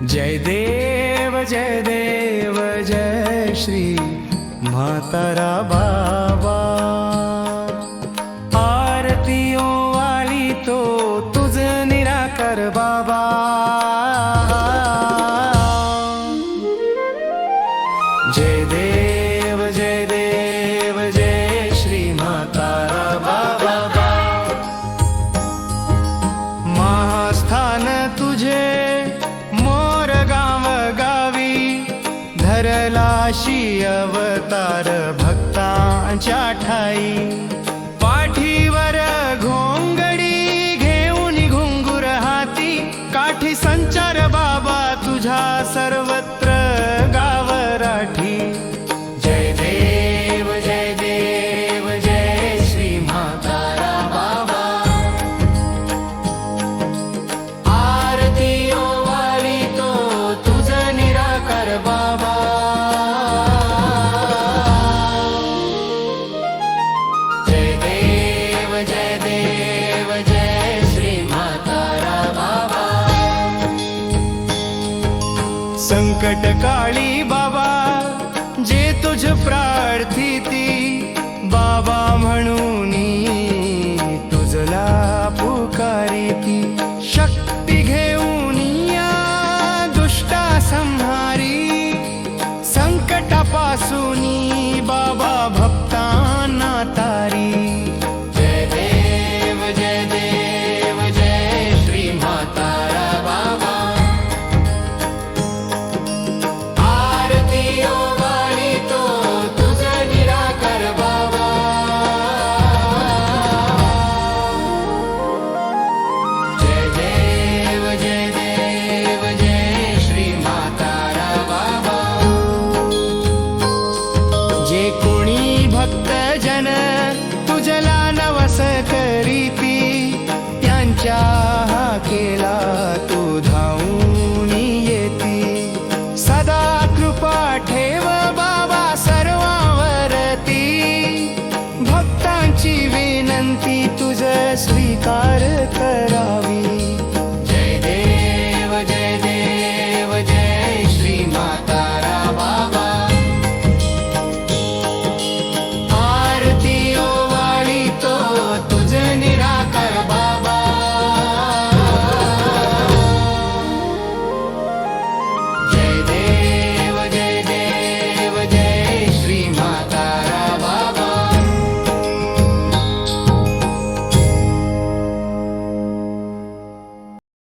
जय देव जय देव जय श्री म्हातारा बाबा। आरतीओ वाली तो तुझ निराकर बाबा। जय देव जय देव जय श्री म्हातारा बाबा। महास्थान तुझे धरलाशी अवतार भक्तांच्या ठाई. पाठीवर घोंगडी घेऊन घुंगुर हाती काठी संचार बाबा तुझा सर्व संकट काळी बाबा जे तुझ प्रार्थी ती बाबा म्हणून तुझला पुकारी ती शक्ती घेऊन या दुष्टा संहारी संकटापासून बाबा भक्त